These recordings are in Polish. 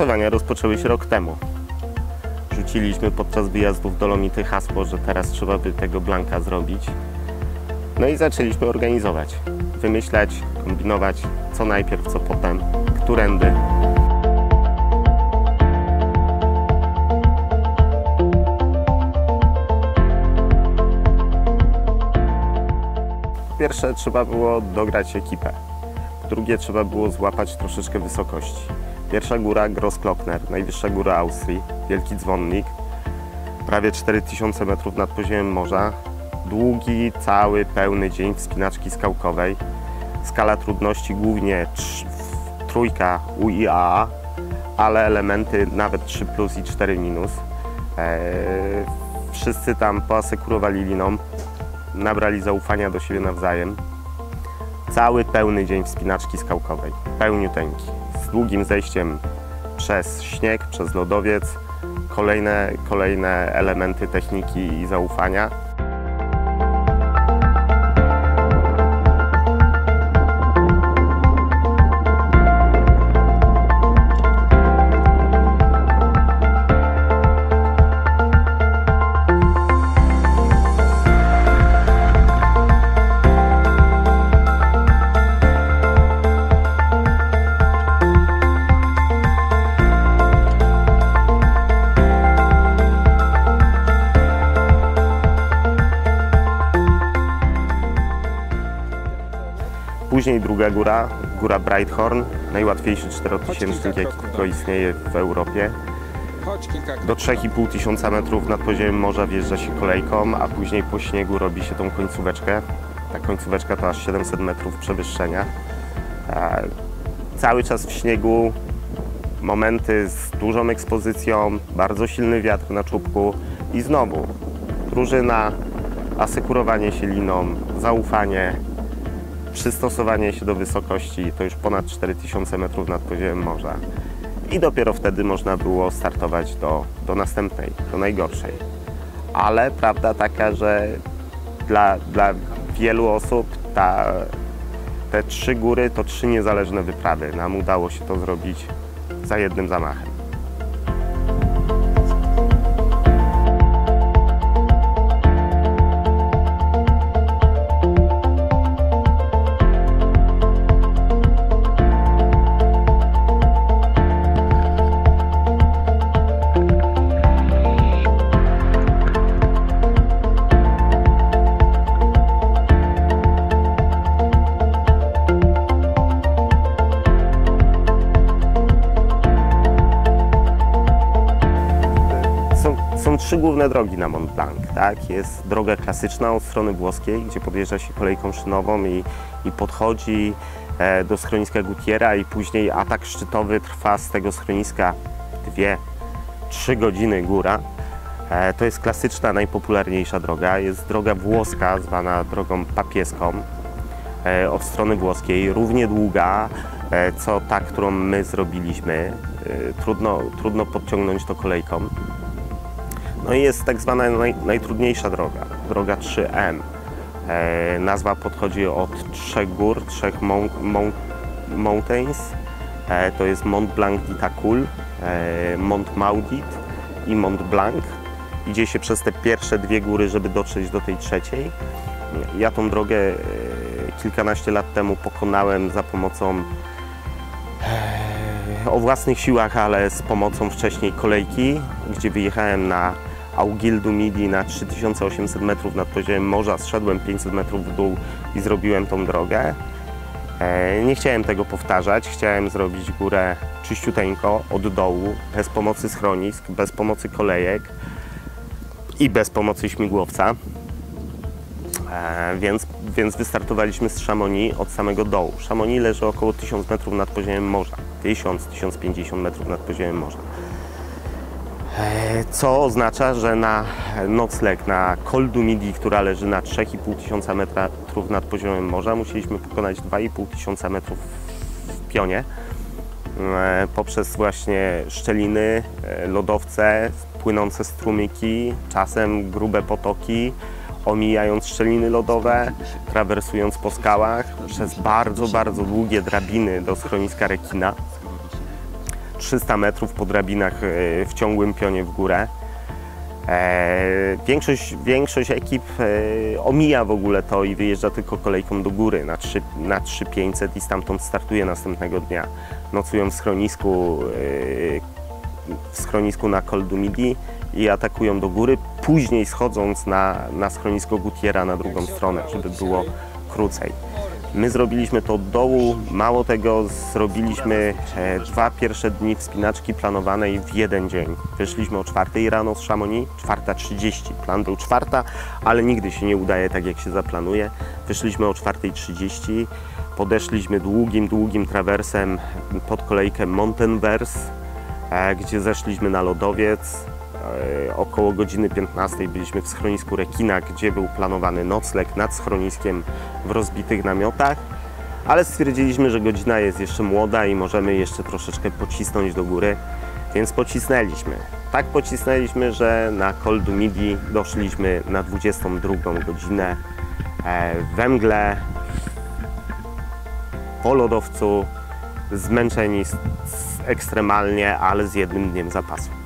Przygotowania rozpoczęły się rok temu. Rzuciliśmy podczas wyjazdów Dolomity hasło, że teraz trzeba by tego blanka zrobić. No i zaczęliśmy organizować, wymyślać, kombinować, co najpierw, co potem, którędy. Pierwsze trzeba było dograć ekipę. Drugie trzeba było złapać troszeczkę wysokości. Pierwsza góra Grossglockner, najwyższa góra Austrii, wielki dzwonnik, prawie 4000 metrów nad poziomem morza. Długi, cały, pełny dzień wspinaczki skałkowej. Skala trudności głównie trójka UIA, ale elementy nawet 3 plus i 4 minus. Eee, wszyscy tam poasekurowali liną, nabrali zaufania do siebie nawzajem. Cały pełny dzień wspinaczki skałkowej, pełniuteńki, długim zejściem przez śnieg, przez lodowiec, kolejne, kolejne elementy techniki i zaufania. Później druga góra, góra Brighthorn, najłatwiejszy czterotysięcznik, jaki tylko istnieje w Europie. Do 3,5 tysiąca metrów nad poziomem morza wjeżdża się kolejką, a później po śniegu robi się tą końcóweczkę. Ta końcóweczka to aż 700 metrów przewyższenia. Cały czas w śniegu, momenty z dużą ekspozycją, bardzo silny wiatr na czubku i znowu drużyna, asekurowanie się liną, zaufanie, przystosowanie się do wysokości, to już ponad 4000 metrów nad poziomem morza. I dopiero wtedy można było startować do, do następnej, do najgorszej. Ale prawda taka, że dla, dla wielu osób ta, te trzy góry to trzy niezależne wyprawy. Nam udało się to zrobić za jednym zamachem. Trzy główne drogi na Mont Blanc. Tak? Jest droga klasyczna od strony włoskiej, gdzie podjeżdża się kolejką szynową i, i podchodzi e, do schroniska Gutiera i później atak szczytowy trwa z tego schroniska dwie, trzy godziny góra. E, to jest klasyczna, najpopularniejsza droga. Jest droga włoska, zwana drogą papieską e, od strony włoskiej, równie długa, co ta, którą my zrobiliśmy. Trudno, trudno podciągnąć to kolejką. No i jest tak zwana naj, najtrudniejsza droga, droga 3M. E, nazwa podchodzi od trzech gór, trzech mount, mount, mountains. E, to jest Mont Blanc d'Itacul, e, Mont Maudit i Mont Blanc. Idzie się przez te pierwsze dwie góry, żeby dotrzeć do tej trzeciej. Ja tą drogę e, kilkanaście lat temu pokonałem za pomocą o własnych siłach, ale z pomocą wcześniej kolejki, gdzie wyjechałem na Augildu Midi na 3800 metrów nad poziomem morza, zszedłem 500 metrów w dół i zrobiłem tą drogę. E, Nie chciałem tego powtarzać, chciałem zrobić górę czyściuteńko, od dołu, bez pomocy schronisk, bez pomocy kolejek i bez pomocy śmigłowca. E, Więc, więc wystartowaliśmy z Chamonix od samego dołu. Chamonix leży około 1000 metrów nad poziomem morza. 1000-1050 metrów nad poziomem morza. E, Co oznacza, że na nocleg na Col du Midi, która leży na 3,5 tysiąca metrów nad poziomem morza, musieliśmy pokonać 2,5 tysiąca metrów w pionie e, poprzez właśnie szczeliny, e, lodowce, płynące strumyki, czasem grube potoki, omijając szczeliny lodowe, trawersując po skałach, przez bardzo, bardzo długie drabiny do schroniska rekina. 300 metrów po drabinach e, w ciągłym pionie w górę. E, Większość, większość ekip e, omija w ogóle to i wyjeżdża tylko kolejką do góry na, 3, na 3500 i stamtąd startuje następnego dnia. Nocują w schronisku, w schronisku na Col du Midi i atakują do góry, później schodząc na, na schronisko Gutiera na drugą stronę, żeby było krócej. My zrobiliśmy to od dołu, mało tego, zrobiliśmy e, dwa pierwsze dni wspinaczki planowanej w jeden dzień. Wyszliśmy o czwartej rano z Chamonix, 4.30. Plan był czwarta, ale nigdy się nie udaje tak, jak się zaplanuje. Wyszliśmy o 4.30, podeszliśmy długim, długim trawersem pod kolejkę Montenvers, e, gdzie zeszliśmy na lodowiec. E, Około godziny 15 byliśmy w schronisku Rekina, gdzie był planowany nocleg nad schroniskiem w rozbitych namiotach, ale stwierdziliśmy, że godzina jest jeszcze młoda i możemy jeszcze troszeczkę pocisnąć do góry, więc pocisnęliśmy. Tak pocisnęliśmy, że na Col du Midi doszliśmy na 22 godzinę e, we mgle, po lodowcu, zmęczeni ekstremalnie, ale z jednym dniem zapasu.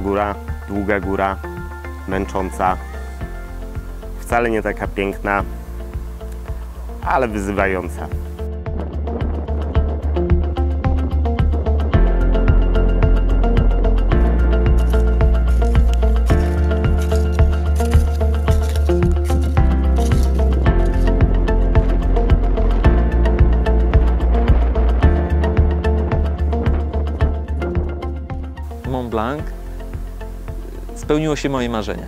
Góra, długa góra, męcząca. Wcale nie taka piękna, ale wyzywająca. Mont Blanc spełniło się moje marzenie.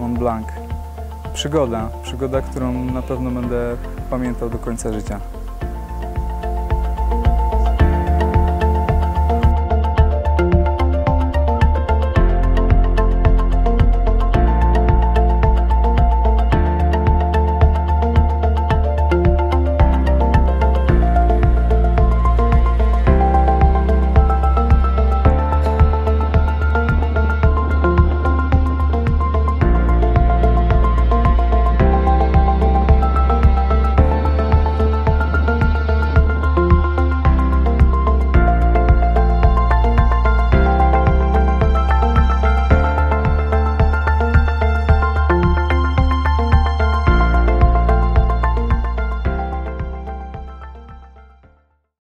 Mont Blanc. Przygoda, przygoda, którą na pewno będę pamiętał do końca życia.